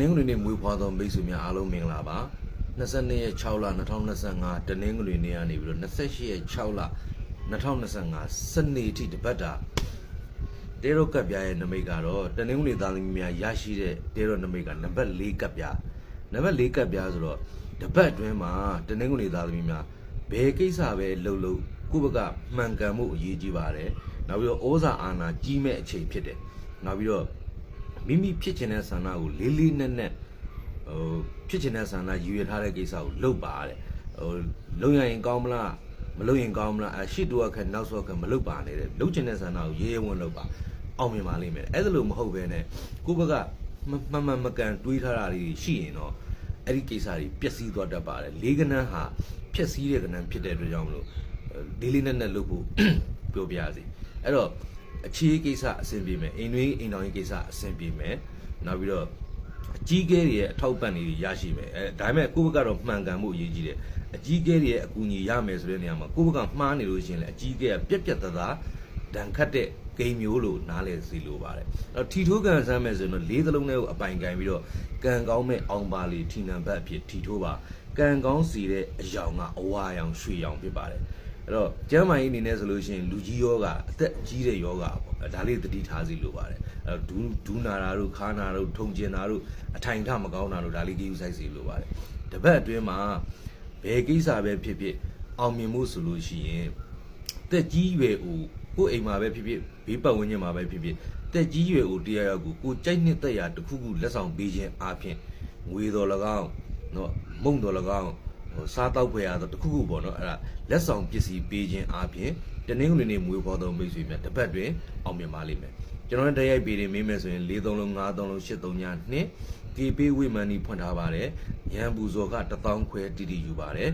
နင်္ဂနွေနေ့မွေးဖွားသောမိတ်ဆွေများအားလုံးမင်္ဂလာပါ22ရက်6လ2025တနင်္ဂနွေနေ့ကနေပြီးတော့28ရက်6လ2025စနေထိတပတ်တာတေရောကပ်ပြားရဲ့နမိတ်ကတော့တနင်္ဂနွေသားသမီးများရရှိတဲ့တေရောနမိတ်ကနံပါတ်4ကပ်ပြားနံပါတ်4ကပ်ပြားဆိုတော့တပတ်အတွင်းမှာတနင်္ဂနွေသားသမီးများဘယ်ကိစ္စပဲလှုပ်လှုပ်ကိုယ့်ဘက်ကမှန်ကန်မှုအရေးကြီးပါတယ်နောက်ပြီးတော့ဩဇာအာဏာကြီးမဲ့အချိန်ဖြစ်တယ်နောက်ပြီးတော့ မိမိဖြစ်ချင်တဲ့ဆန္ဒကိုလေးလေးနက်နက်ဟိုဖြစ်ချင်တဲ့ဆန္ဒယူရထားတဲ့ကိစ္စကိုလုပ်ပါတဲ့ဟိုလုံရရင်ကောင်းမလားမလုံရင်ကောင်းမလားအရှိတူအခက်နောက်ဆော့ခက်မလုပ်ပါနဲ့တဲ့လုပ်ချင်တဲ့ဆန္ဒကိုရေးရဲဝင်လုပ်ပါအောင်မြင်ပါလိမ့်မယ်အဲ့ဒါလို့မဟုတ်ဘဲနဲ့ကိုယ့်ဘက်ကမမှန်မှန်မကန်တွေးထားတာတွေရှိရင်တော့အဲ့ဒီကိစ္စတွေပျက်စီးသွားတတ်ပါတယ်လေးကနန်းဟာပျက်စီးတဲ့ကနန်းဖြစ်တဲ့အတွက်ကြောင့်မလို့လေးလေးနက်နက်လုပ်ဖို့ပြောပြရစီအဲ့တော့ အခြေကိစ္စအဆင်ပြေမယ်အိမ်တွင်းအိမ်တော်ရေးကိစ္စအဆင်ပြေမယ်နောက်ပြီးတော့အကြီးကဲတွေရဲ့အထောက်ပံ့တွေရရှိမယ်အဲဒါပေမဲ့ကိုယ့်ဘက်ကတော့မှန်ကန်မှုအရေးကြီးတယ်အကြီးကဲတွေရဲ့အကူအညီရမယ်ဆိုတဲ့နေရာမှာကိုယ့်ဘက်ကမှားနေလို့ရှိရင်လည်းအကြီးကဲကပြက်ပြက်သားသားဒဏ်ခတ်တဲ့ဂိမ်းမျိုးလို့နားလည်စီလိုပါတယ်အဲ့တော့ထီထိုးကန်ဆမ်းမယ်ဆိုရင်တော့လေးသလုံးလေးကိုအပိုင်ကန်ပြီးတော့ကံကောင်းမဲ့အောင်ပါလီထီနံဘတ်အဖြစ်ထီထိုးပါကံကောင်းစီတဲ့အယောင်ကအဝါရောင်ရွှေရောင်ဖြစ်ပါတယ် အဲ့တော့ကျမ်းမာရေးအနေနဲ့ဆိုလို့ရှိရင်လူကြီးယောဂအသက်ကြီးတဲ့ယောဂပေါ့အဲ့ဒါလေးသတိထားစီလိုပါတယ်အဲ့တော့ဒူးဒူးနာတာတို့ခါနာတို့ထုံကျင်တာတို့အထိုင်ထမကောင်းတာတို့ဒါလေးကြည့်ယူဆိုင်စီလိုပါတယ်တပတ်အတွင်းမှာဘယ်ကိစ္စပဲဖြစ်ဖြစ်အောင်မြင်မှုဆိုလို့ရှိရင်တက်ကြီးရွယ်ဦးကိုယ့်အိမ်မှာပဲဖြစ်ဖြစ်ဘေးပတ်ဝန်းကျင်မှာပဲဖြစ်ဖြစ်တက်ကြီးရွယ်ဦးတရားရောက်ကိုကိုကြိုက်နှစ်သက်ရာတစ်ခုခုလက်ဆောင်ပေးခြင်းအပြင်ငွေတော်၎င်းနော်မုံတော်၎င်း ဟိုစားတောက်ဖွယ်ရတော့တခုခုပေါ့နော်အဲ့ဒါလက်ဆောင်ပစ္စည်းပေးခြင်းအပြင်တနင်္ဂနွေနေ့မွေးဖွားသောမိတ်ဆွေများတစ်ပတ်တွင်အောင်မြင်ပါလိမ့်မယ်ကျွန်တော်တို့တရားရိုက်ပေးနေမိမယ်ဆိုရင်၄3လုံး5 3လုံး8 3ည2 KB ဝိမန်နီဖွင့်ထားပါတယ်ရန်ပူဇော်က1000ခွဲတီတီယူပါတယ်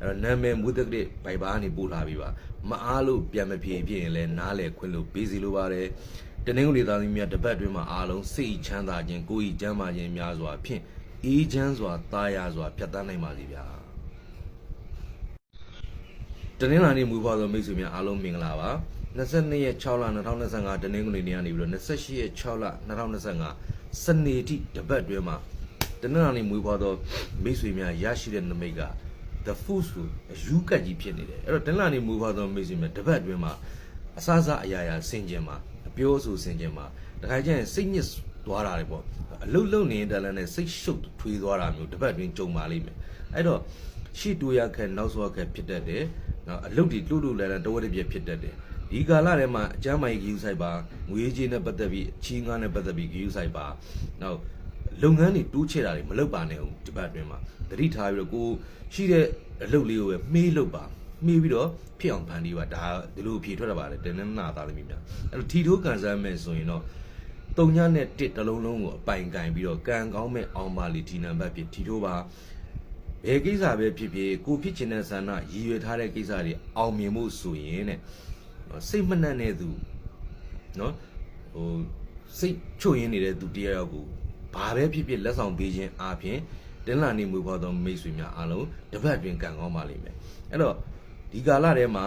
အဲ့တော့နာမည်မွေးတဲ့ကလေးဘိုင်ဘာကနေပို့လာပြီပါမအားလို့ပြန်မဖြေဖြစ်ရင်လည်းနားလေခွင့်လို့ပေးစီလိုပါတယ်တနင်္ဂနွေသားသမီးများတစ်ပတ်တွင်မှာအားလုံးစိတ်ချမ်းသာခြင်းကိုယ်ဤချမ်းသာခြင်းများစွာဖြင့်အေးချမ်းစွာတာယာစွာဖြတ်သန်းနိုင်ပါစေဗျာ တနင်္လာနေ့မူပွားသောမိတ်ဆွေများအားလုံးမင်္ဂလာပါ22ရက်6လ2025တနင်္ဂနွေနေ့ကနေပြီးတော့28ရက်6လ2025စနေတိတပတ်တွဲမှာတနင်္လာနေ့မူပွားသောမိတ်ဆွေများရရှိတဲ့နမိတ်က the food ဆိုအယူကတ်ကြီးဖြစ်နေတယ်အဲ့တော့တနင်္လာနေ့မူပွားသောမိတ်ဆွေများတပတ်တွဲမှာအစအစအရာရာဆင်ကျင်မှာအပြောအဆိုဆင်ကျင်မှာတခါကျရင်စိတ်ညစ်သွားတာလေပေါ့အလုတ်လုံနေတဲ့လမ်းနဲ့စိတ်ရှုပ်ထွေးသွားတာမျိုးတပတ်တွင်ကြုံပါလိမ့်မယ်အဲ့တော့ရှီတူရခက်နောက်ဆောခက်ဖြစ်တတ်တယ်။ နောက်အလုတ်တီလှုပ်လှုပ်လဲလဲတဝက်တစ်ပြက်ဖြစ်တတ်တယ်။ဒီကာလထဲမှာအကျမ်းမိုင်ဂယူဆိုင်ပါငွေကြေးနဲ့ပတ်သက်ပြီးအချီးငားနဲ့ပတ်သက်ပြီးဂယူဆိုင်ပါ။နောက်လုပ်ငန်းတွေတိုးချဲ့တာတွေမလုပ်ပါနဲ့ဦးဒီဘက်အတွင်းမှာတတိထားပြီးတော့ကိုရှိတဲ့အလုပ်လေးကိုပဲမှေးလုပ်ပါမှေးပြီးတော့ဖြစ်အောင်ဖန်တီးပါဒါဒီလိုအဖြေထွက်တာပါလေတင်းနှနာသားသမီးများအဲ့တော့ထီထိုးကန်ဆန်းမယ်ဆိုရင်တော့တုံညနဲ့တစ်တစ်လုံးလုံးကိုအပိုင်ကင်ပြီးတော့ကံကောင်းမဲ့အောင်ပါလီဒီနံပါတ်ဖြစ်ထီထိုးပါ ဘယ်ကိစ္စပဲဖြစ်ဖြစ်ကိုဖြစ်ချင်တဲ့ဆန္ဒရည်ရွယ်ထားတဲ့ကိစ္စတွေအောင်မြင်မှုဆိုရင်တဲ့စိတ်မနှံ့တဲ့သူနော်ဟိုစိတ်ချွတ်ရင်းနေတဲ့သူတရားရောက်ကိုဘာပဲဖြစ်ဖြစ်လက်ဆောင်ပေးခြင်းအပြင်တင်းလာနေမွေးဖွားသောမိတ်ဆွေများအားလုံးတပတ်တွင်ကံကောင်းပါလိမ့်မယ်အဲ့တော့ဒီကာလထဲမှာ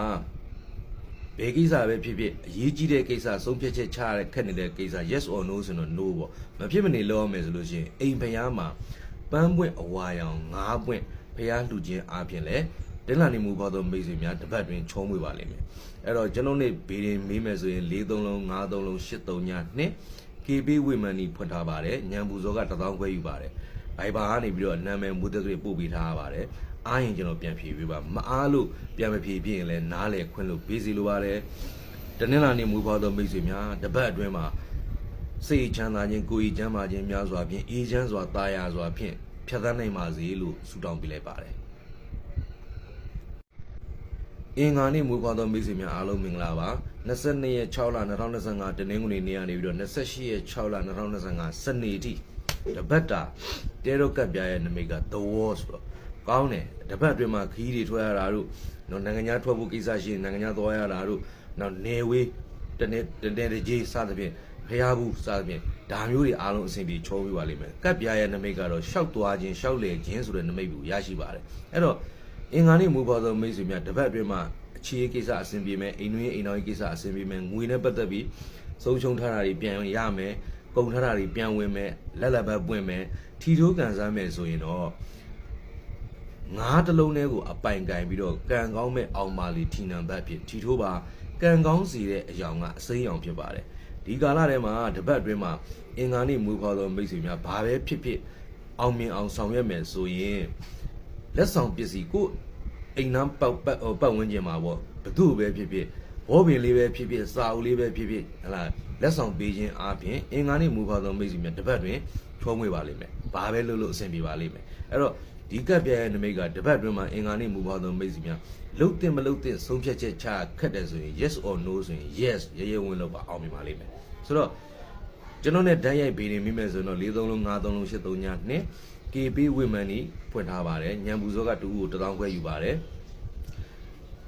ဘယ်ကိစ္စပဲဖြစ်ဖြစ်အရေးကြီးတဲ့ကိစ္စဆုံးဖြတ်ချက်ချရတဲ့ခက်နေတဲ့ကိစ္စ yes or no ဆိုတော့ no ပေါ့မဖြစ်မနေလုပ်ရမယ်ဆိုလို့ရှိရင်အိမ်ဖျားမှာ ပန်းပွင့်အဝါရောင်ငါးပွင့်ဖျားလှူခြင်းအပြင်လဲတင်းလာနေမှုပေါ်သောမိတ်ဆွေများတစ်ပတ်တွင်ချုံးမွေပါလိမ့်မယ်အဲ့တော့ကျွန်တော်နေဘေးရင်မေးမယ်ဆိုရင်၄3လုံး၅3လုံး၈3ည2 KB ဝိမန်နီဖွင့်ထားပါတယ်ညံပူဇော်က1000ခွဲယူပါတယ်ဘိုင်ဘာကနေပြီးတော့နာမည်မူသက်တွေပို့ပေးထားပါတယ်အားရင်ကျွန်တော်ပြန်ဖြေပေးပါမအားလို့ပြန်မဖြေပြရင်လည်းနားလေခွင့်လို့ပေးစီလိုပါတယ်တနင်္လာနေ့မူပေါ်သောမိတ်ဆွေများတစ်ပတ်အတွင်းမှာ စိတ်ချမ်းသာခြင်းကိုယ်ဤချမ်းသာခြင်းများစွာဖြင့်အေးချမ်းစွာတာယာစွာဖြင့်ဖြတ်သန်းနိုင်ပါစေလို့ဆုတောင်းပေးလိုက်ပါတယ်အင်္ဂါနေ့မွေးဖွားသောမိတ်ဆွေများအားလုံးမင်္ဂလာပါ22ရက်6လ2025တနင်္ဂနွေနေ့ကနေပြီးတော့28ရက်6လ2025စနေတိတပတ်တာတဲရောကပ်ပြားရဲ့နမိတ်က The Wall ဆိုတော့ကောင်းတယ်တပတ်အတွင်းမှာခီးတွေထွက်ရတာတို့နော်နိုင်ငံခြားထွက်ဖို့ကိစ္စရှိရင်နိုင်ငံခြားသွားရတာတို့နောက်နေဝေးတနေ့တနေ့တကြီးစသဖြင့် ဖျားဘူးစသဖြင့်ဒါမျိုးတွေအားလုံးအဆင်ပြေချောပြပါလိမ့်မယ်ကပ်ပြားရဲ့နမိတ်ကတော့ရှောက်သွားခြင်းရှောက်လေခြင်းဆိုတဲ့နမိတ်ကိုရရှိပါတယ်အဲ့တော့အင်္ဂါနေ့မူပေါ်သောမိတ်ဆွေများတစ်ပတ်အတွင်းမှာအခြေရေးကိစ္စအဆင်ပြေမယ်အိမ်တွင်းအိမ်တော်ရေးကိစ္စအဆင်ပြေမယ်ငွေနဲ့ပတ်သက်ပြီးဆုံးရှုံးထားတာတွေပြန်ရမယ်ကုန်ထတာတွေပြန်ဝင်မယ်လက်လက်ဘက်ပွင့်မယ်ထီထိုးကန်စားမယ်ဆိုရင်တော့ငါးတစ်လုံးလေးကိုအပိုင်ကင်ပြီးတော့ကံကောင်းမဲ့အောင်ပါလီထီနံဘတ်ဖြစ်ထီထိုးပါကံကောင်းစီတဲ့အယောင်ကအစိမ်းရောင်ဖြစ်ပါတယ် ဒီကာလထဲမှာတပတ်အတွင်းမှာအင်္ဂါနေ့မူခေါ်သောမိတ်ဆွေများဘာပဲဖြစ်ဖြစ်အောင်မြင်အောင်ဆောင်ရွက်မယ်ဆိုရင်လက်ဆောင်ပစ္စည်းကိုအိမ်နမ်းပတ်ပတ်ပတ်ဝန်းကျင်မှာပေါ့ဘသူ့ပဲဖြစ်ဖြစ်ဘောပင်လေးပဲဖြစ်ဖြစ်စာအုပ်လေးပဲဖြစ်ဖြစ်ဟလာလက်ဆောင်ပေးခြင်းအပြင်အင်္ဂါနေ့မူခေါ်သောမိတ်ဆွေများတပတ်တွင်ချုံးမွေပါလိမ့်မယ်ဘာပဲလုပ်လို့အဆင်ပြေပါလိမ့်မယ်အဲ့တော့ ဒီကပ်ပြဲရဲ့နမိတ်ကတပတ်တွင်မှာအင်္ဂါနေ့မူခေါ်သောမိတ်ဆွေများလုတ်တင်မလုတ်တင်ဆုံးဖြတ်ချက်ချခက်တယ်ဆိုရင် yes or no ဆိုရင် yes ရေရေဝင်လို့ပါအောင်မြင်ပါလိမ့်မယ်ဆိုတော့ကျွန်တော်နဲ့ဓာတ်ရိုက်ပေးနေမိမယ်ဆိုတော့၄သုံးလုံး၅သုံးလုံး၈သုံးညနှစ် KB Women นี่ဖွင့်ထားပါတယ်ညံပူစောကတူကိုတစ်တောင်းခွဲယူပါတယ်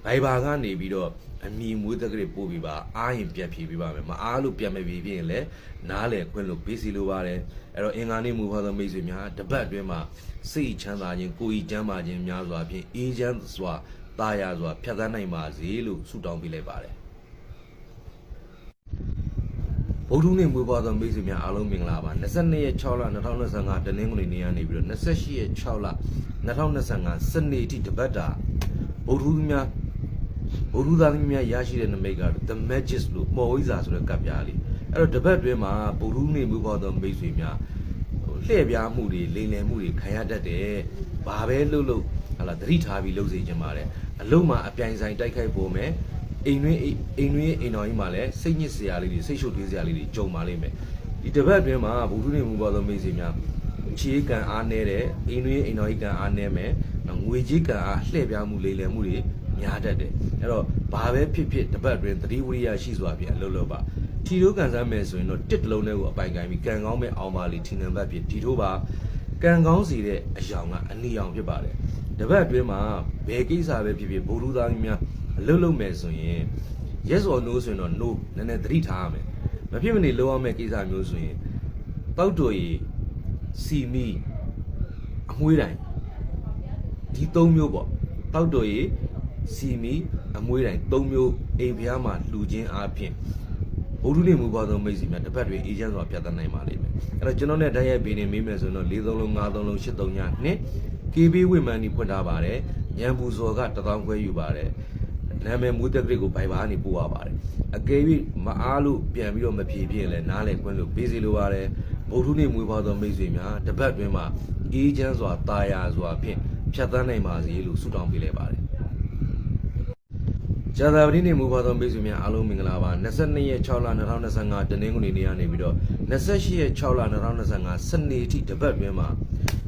ဘိုင်ဘာကနေပြီးတော့အမီမွေးတက်ကလေးပို့ပြီးပါအားရင်ပြန်ဖြေပေးပါမယ်မအားလို့ပြန်မဖြေပြရင်လည်းနားလေခွင့်လို့ပေးစီလိုပါတယ်အဲ့တော့အင်္ဂါနေ့မူဖာသောမိတ်ဆွေများတပတ်အတွင်းမှာ စိတ်ချမ်းသာခြင်းကိုယ်ဤချမ်းသာခြင်းများစွာဖြင့်အေးချမ်းစွာတာယာစွာဖြတ်သန်းနိုင်ပါစေလို့ဆုတောင်းပေးလိုက်ပါတယ်ဗုဒ္ဓနေ့မွေးဖွားသောမိတ်ဆွေများအားလုံးမင်္ဂလာပါ22ရက်6လ2025တနင်္ဂနွေနေ့ကနေပြီးတော့28ရက်6လ2025စနေတိတပတ်တာဗုဒ္ဓများဗုဒ္ဓသားသမီးများရရှိတဲ့နမိတ်ကတော့ The Magis လို့မော်ဝိဇာဆိုတဲ့ကပ်ပြားလေးအဲ့တော့တပတ်တွင်းမှာဗုဒ္ဓနေ့မွေးဖွားသောမိတ်ဆွေများဟို လှည့်ပြားမှုတွေလိမ်လည်မှုတွေခံရတတ်တယ်ဘာပဲလုပ်လို့ဟာလာသတိထားပြီးလုပ်စေချင်ပါတယ်အလုံးမှာအပြိုင်ဆိုင်တိုက်ခိုက်ပေါ်မယ်အိမ်တွင်းအိမ်တွင်းအိမ်တော်ကြီးမှာလည်းစိတ်ညစ်စရာလေးတွေစိတ်ရှုပ်ထွေးစရာလေးတွေကြုံပါလိမ့်မယ်ဒီတစ်ပတ်အတွင်းမှာဗုဒ္ဓနေ့မူပါသောမိတ်ဆွေများခြေကံအားနည်းတဲ့အိမ်တွင်းအိမ်တော်ကြီးကံအားနည်းမယ်ငွေကြီးကံအားလှည့်ပြားမှုလေးလည်မှုတွေများတတ်တယ်အဲ့တော့ဘာပဲဖြစ်ဖြစ်တစ်ပတ်အတွင်းသတိဝိရိယရှိစွာဖြင့်အလုပ်လုပ်ပါ ထီထိုးကန်စားမယ်ဆိုရင်တော့တစ်တလုံးလေးကိုအပိုင်ကိုင်းပြီးကံကောင်းမဲ့အောင်ပါလီထီနံဘတ်ဖြစ်ထီထိုးပါကံကောင်းစီတဲ့အယောင်ကအနီရောင်ဖြစ်ပါတယ်တပတ်အတွင်းမှာဘယ်ကိစ္စပဲဖြစ်ဖြစ်ဘိုလ်လူသားကြီးများအလုပ်လုပ်မယ်ဆိုရင် yes or no ဆိုရင်တော့ no နည်းနည်းသတိထားရမယ်မဖြစ်မနေလုပ်ရမယ့်ကိစ္စမျိုးဆိုရင်တောက်တော်ရီစီမီအမွှေးတိုင်းဒီ၃မျိုးပေါ့တောက်တော်ရီစီမီအမွှေးတိုင်း၃မျိုးအိမ်ဖျားမှာလှူခြင်းအပြင် ဘုဒ္ဓနေ့မူပါသောမိတ်ဆွေများတစ်ပတ်တွင်အေဂျင့်စွာပြသနိုင်ပါလိမ့်မယ်အဲ့တော့ကျွန်တော်နဲ့ဓာတ်ရိုက်ပေးနေမိမယ်ဆိုရင်တော့၄သုံးလုံး၅သုံးလုံး၈သုံးညနှစ် KB ဝိမန်ဒီဖွင့်ထားပါတယ်ညံပူစော်ကတထောင်ခွဲယူပါတယ်နာမည်မူတက်ကလေးကိုဘိုင်ဘာကနေပို့ရပါတယ်အကယ်၍မအားလို့ပြန်ပြီးတော့မဖြေပြရင်လည်းနားလေခွင့်လို့ပေးစီလိုပါတယ်ဗုဒ္ဓနေ့မွေးဖွားသောမိတ်ဆွေများတစ်ပတ်တွင်မှာအေးချမ်းစွာတာယာစွာဖြင့်ဖြတ်သန်းနိုင်ပါစေလို့ဆုတောင်းပေးလိုက်ပါတယ် ကျာသာပတိနေမူပါသောမိတ်ဆွေများအားလုံးမင်္ဂလာပါ22ရက်6လ2025တနင်္ဂနွေနေ့ကနေပြီးတော့28ရက်6လ2025စနေထိတပတ်တွင်မှာ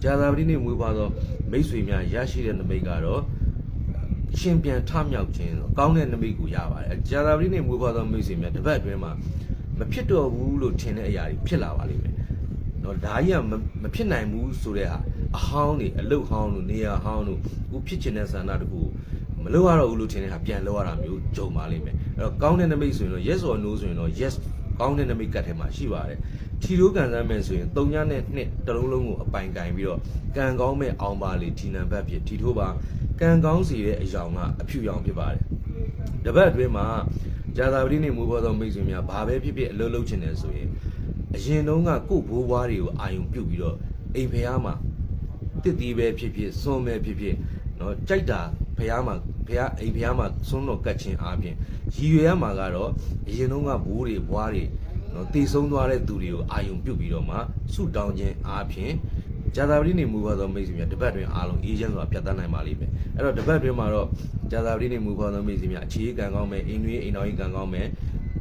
ကျာသာပတိနေမူပါသောမိတ်ဆွေများရရှိတဲ့နမိတ်ကတော့ရှင်ပြန်ထမြောက်ခြင်းဆိုကောင်းတဲ့နမိတ်ကိုရပါတယ်ကျာသာပတိနေမူပါသောမိတ်ဆွေများတပတ်တွင်မှာမဖြစ်တော့ဘူးလို့ထင်တဲ့အရာတွေဖြစ်လာပါလိမ့်မယ်နော်ဒါကြီးကမမဖြစ်နိုင်ဘူးဆိုတဲ့ဟာအဟောင်းတွေအလုတ်ဟောင်းတို့နေရာဟောင်းတို့ခုဖြစ်ချင်တဲ့ဆန္ဒတခုကို မလုပ်ရတော့ဘူးလို့ထင်တဲ့ဟာပြန်လုပ်ရတာမျိုးကြုံပါလိမ့်မယ်အဲ့တော့ကောင်းတဲ့နမိတ်ဆိုရင်တော့ yes or no ဆိုရင်တော့ yes ကောင်းတဲ့နမိတ်ကတ်ထဲမှာရှိပါတယ်ထီရိုးကန်ဆန်းမယ်ဆိုရင်၃ညနဲ့နှစ်တစ်လုံးလုံးကိုအပိုင်ကင်ပြီးတော့ကံကောင်းမဲ့အောင်ပါလေဒီနံဘတ်ဖြစ်ထီထိုးပါကံကောင်းစီတဲ့အယောင်ကအဖြူရောင်ဖြစ်ပါတယ်တပတ်အတွင်းမှာဇာတာပတိနေမူပေါ်သောမိတ်ဆွေများဘာပဲဖြစ်ဖြစ်အလုပ်လုပ်ချင်တယ်ဆိုရင်အရင်တုန်းကကို့ဘိုးဘွားတွေကိုအာယုံပြုတ်ပြီးတော့အိမ်ဖះမှာ တစ်တီးပဲဖြစ်ဖြစ်စွန်းပဲဖြစ်ဖြစ်เนาะကြိုက်တာဖះမှာ ဘုရားအိမ်ဘုရားမှာစွန့်တော်ကတ်ခြင်းအပြင်ရည်ရွယ်ရမှာကတော့အရင်တုန်းကဘိုးတွေဘွားတွေနော်တည်ဆုံးသွားတဲ့သူတွေကိုအာယုံပြုတ်ပြီးတော့မှဆုတောင်းခြင်းအပြင်ဂျာသာပတိနေမူပါသောမိတ်ဆွေများတပတ်တွင်အားလုံးအေးချမ်းစွာပြတ်သန်းနိုင်ပါလိမ့်မယ်အဲ့တော့တပတ်တွင်မှာတော့ဂျာသာပတိနေမူပါသောမိတ်ဆွေများအခြေအကံကောင်းမယ်အင်းနွေးအိမ်တော်ကြီးကံကောင်းမယ်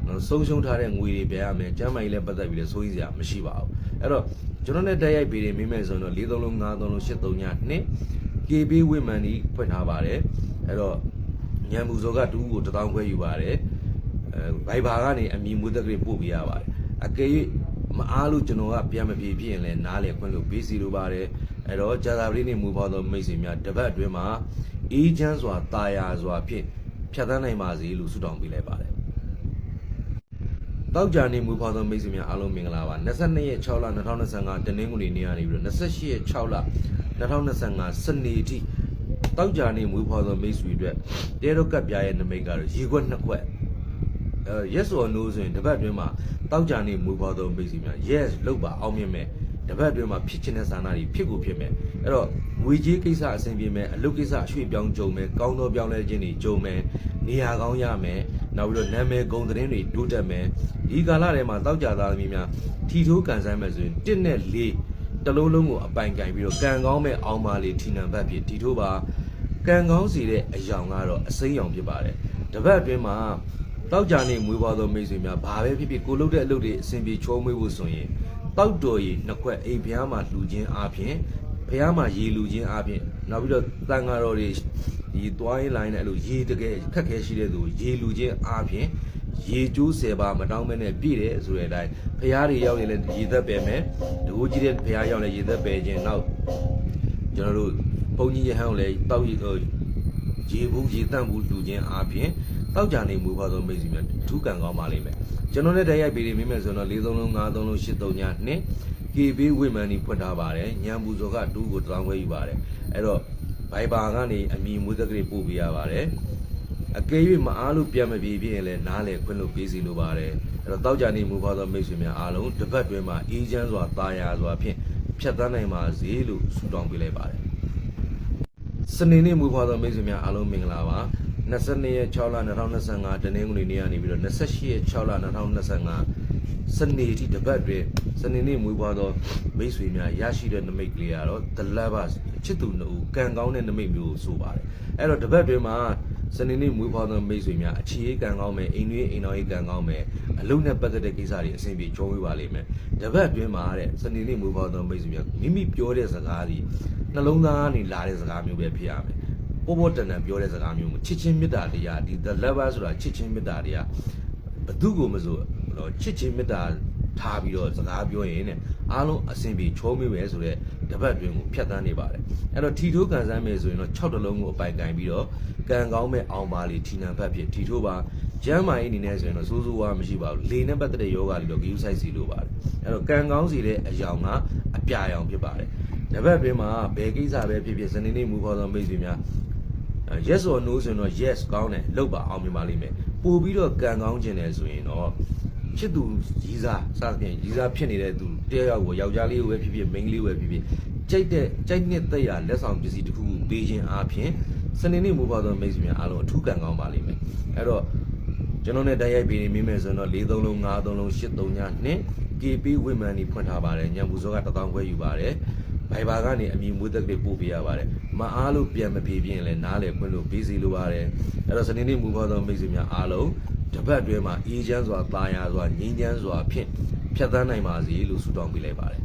နော်ဆုံးရှုံးထားတဲ့ငွေတွေပြန်ရမယ်ကျမ်းမာရေးလည်းပတ်သက်ပြီးလည်းစိုးရိမ်စရာမရှိပါဘူးအဲ့တော့ကျွန်တော်နဲ့တိုက်ရိုက်ပေးတယ်မိမယ်ဆိုရင်တော့၄၃လုံး၅၃လုံး၈၃ည2 KB ဝိမန်ဒီဖွင့်ထားပါတယ် အဲ့တော့ညံမှုစောကတူးကိုတစ်တောင်းခွဲယူပါတယ်အဲဘိုင်ဘာကနေအမီမွေးသက်ကလေးပို့ပေးရပါတယ်အကယ်၍မအားလို့ကျွန်တော်ကပြန်မပြေပြရင်လည်းနားလေခွင့်လို့ပေးစီလိုပါတယ်အဲ့တော့ဂျာသာပလေးနေမူဖော်သောမိတ်ဆွေများတပတ်အတွင်းမှာအေးချမ်းစွာတာယာစွာဖြင့်ဖြတ်သန်းနိုင်ပါစေလို့ဆုတောင်းပေးလိုက်ပါတယ်တောက်ကြနေမူဖော်သောမိတ်ဆွေများအားလုံးမင်္ဂလာပါ22ရက်6လ2025တနင်္ဂနွေနေ့ကနေပြီးတော့28ရက်6လ2025စနေထိ တောက်ကြနေမူဖော်သောမိတ်ဆွေအတွက်တဲတော့ကပ်ပြားရဲ့နမိတ်ကတော့ရေခွက်နှစ်ခွက်အဲ yes or no ဆိုရင်တပတ်အတွင်းမှာတောက်ကြနေမူပွားသောမိတ်ဆွေများ yes လောက်ပါအောင်မြင်မယ်တပတ်အတွင်းမှာဖြစ်ချင်တဲ့ဆန္ဒတွေဖြစ်ကိုဖြစ်မယ်အဲ့တော့ငွေကြေးကိစ္စအဆင်ပြေမယ်အလုပ်ကိစ္စအရွှေ့ပြောင်းကြုံမယ်ကောင်းသောပြောင်းလဲခြင်းတွေကြုံမယ်နေရာကောင်းရမယ်နောက်ပြီးတော့နာမည်ဂုဏ်သတင်းတွေတိုးတက်မယ်ဒီကာလထဲမှာတောက်ကြသားသမီးများထီထိုးကန်ဆန်းမယ်ဆိုရင်1နဲ့4တလုံးလုံးကိုအပိုင်ကင်ပြီးတော့ကံကောင်းမဲ့အောင်ပါလေထီနံဘတ်ဖြစ်ထီထိုးပါ ကံကောင်းစီတဲ့အယောင်ကတော့အစိမ်းရောင်ဖြစ်ပါတယ်တပတ်အတွင်းမှာတောက်ကြနေမွေးဖွားသောမိတ်ဆွေများဘာပဲဖြစ်ဖြစ်ကိုလုပ်တဲ့အလုပ်တွေအဆင်ပြေချောမွေးဖို့ဆိုရင်တောက်တော်ရီနှစ်ခွက်အိမ်ဖျားမှာလှူခြင်းအပြင်ဖျားမှာရေလှူခြင်းအပြင်နောက်ပြီးတော့တန်ဃာတော်တွေဒီသွားရင်လိုင်းနဲ့အဲ့လိုရေတကယ်ခက်ခဲရှိတဲ့သူရေလှူခြင်းအပြင်ရေကျိုးဆယ်ပါမတောင်းမဲနဲ့ပြည့်တယ်ဆိုတဲ့အတိုင်းဖျားတွေရောက်ရင်လည်းရေသက်ပယ်မယ်တကူကြီးတဲ့ဖျားရောက်လည်းရေသက်ပယ်ခြင်းနောက်ကျွန်တော်တို့ ဘုန်းကြီးရဟန်းကိုလည်းတောက်ရီဟိုရေဘူးရေတန့်ဘူးလူချင်းအားဖြင့်တောက်ကြနေမူပါသောမိတ်ဆွေများထူးကံကောင်းပါလိမ့်မယ်ကျွန်တော်လည်းတရားရိုက်ပေးနေမိမယ်ဆိုတော့၄သုံးလုံး၅သုံးလုံး၈သုံးညနှစ် KB ဝိမန်နီဖွင့်ထားပါတယ်ညံပူဇော်ကတူးကိုတောင်းခွဲယူပါတယ်အဲ့တော့ဘိုင်ဘာကနေအမီမွေးသက်ကလေးပို့ပေးရပါတယ်အကယ်၍မအားလို့ပြန်မပြေပြရင်လည်းနားလေခွင့်လို့ပေးစီလိုပါတယ်အဲ့တော့တောက်ကြနေမူပါသောမိတ်ဆွေများအားလုံးတစ်ပတ်တွင်မှာအေးချမ်းစွာတာယာစွာဖြင့်ဖြတ်သန်းနိုင်ပါစေလို့ဆုတောင်းပေးလိုက်ပါတယ် စနေနေ့မွေးဖွားသောမိတ်ဆွေများအားလုံးမင်္ဂလာပါ22ရက်6လ2025တနင်္ဂနွေနေ့ကနေပြီးတော့28ရက်6လ2025စနေအထိတစ်ပတ်တွင်စနေနေ့မွေးဖွားသောမိတ်ဆွေများရရှိတဲ့နမိတ်ကလေးကတော့ The Lovers ချစ်သူနှစ်ဦးကံကောင်းတဲ့နမိတ်မျိုးကိုဆိုပါတယ်အဲ့တော့တစ်ပတ်တွင်မှာစနေနေ့မွေးဖွားသောမိတ်ဆွေများအခြေရေးကံကောင်းမယ်အိမ်တွင်းအိမ်တော်ရေးကံကောင်းမယ်အလုပ်နဲ့ပတ်သက်တဲ့ကိစ္စတွေအဆင်ပြေချောဝေးပါလိမ့်မယ်တစ်ပတ်တွင်မှာတဲ့စနေနေ့မွေးဖွားသောမိတ်ဆွေများမိမိပြောတဲ့စကားတွေ နှလုံးသားကနေလာတဲ့စကားမျိုးပဲဖြစ်ရမယ်ပေါ်ပေါ်တန်တန်ပြောတဲ့စကားမျိုးမချစ်ချင်းမေတ္တာတရားဒီ the lover ဆိုတာချစ်ချင်းမေတ္တာတရားဘသူကိုမဆိုတော့ချစ်ချင်းမေတ္တာထားပြီးတော့စကားပြောရင်တဲ့အားလုံးအဆင်ပြေချောမေးပဲဆိုတော့တပတ်တွင်ကိုဖြတ်တန်းနေပါတယ်အဲ့တော့ထီထိုးကန်ဆန်းမယ်ဆိုရင်တော့6တလုံးကိုအပိုင်ကင်ပြီးတော့ကံကောင်းမဲ့အောင်ပါလေထီနံဘတ်ဖြစ်ထီထိုးပါကျမ်းမာရေးအနေနဲ့ဆိုရင်တော့စိုးစိုးဝါးမရှိပါဘူးလေနဲ့ပတ်သက်တဲ့ယောဂတွေတော့ဂယူဆိုင်စီလိုပါတယ်အဲ့တော့ကံကောင်းစီတဲ့အယောင်ကအပြာရောင်ဖြစ်ပါတယ် တပတ်တွင်မှာဘယ်ကိစ္စပဲဖြစ်ဖြစ်စနေနေ့မူခေါ်သောမိတ်ဆွေများအဲ yes or no ဆိုရင်တော့ yes ကောင်းတယ်လောက်ပါအောင်မြင်ပါလိမ့်မယ်ပို့ပြီးတော့ကံကောင်းခြင်းတယ်ဆိုရင်တော့ချစ်သူကြီးစားစသဖြင့်ကြီးစားဖြစ်နေတဲ့သူတယောက်ယောက်ကိုယောက်ျားလေးကိုပဲဖြစ်ဖြစ်မိန်းကလေးကိုပဲဖြစ်ဖြစ်ကြိုက်တဲ့ကြိုက်နှစ်သက်ရလက်ဆောင်ပစ္စည်းတစ်ခုခုပေးခြင်းအားဖြင့်စနေနေ့မူပါသောမိတ်ဆွေများအားလုံးအထူးကံကောင်းပါလိမ့်မယ်အဲ့တော့ကျွန်တော်နဲ့တိုက်ရိုက်ပြီးနေမိမယ်ဆိုရင်တော့၄သုံးလုံး၅သုံးလုံး၈သုံးညနှစ် KP ဝိမန်နီဖွင့်ထားပါတယ်ညံပူစောကတစ်တောင်းခွဲယူပါတယ် ဘိုင်ဘာကနေအမီမွေးသက်ကလေးပို့ပေးရပါတယ်မအားလို့ပြန်မပြေပြင်းလည်းနားလေခွင့်လို့ပေးစီလိုပါတယ်အဲ့တော့စနေနေ့မူခေါ်သောမိတ်ဆွေများအားလုံးတပတ်အတွင်းမှာအေးချမ်းစွာတာယာစွာငြိမ်းချမ်းစွာဖြင့်ဖြတ်သန်းနိုင်ပါစေလို့ဆုတောင်းပေးလိုက်ပါတယ်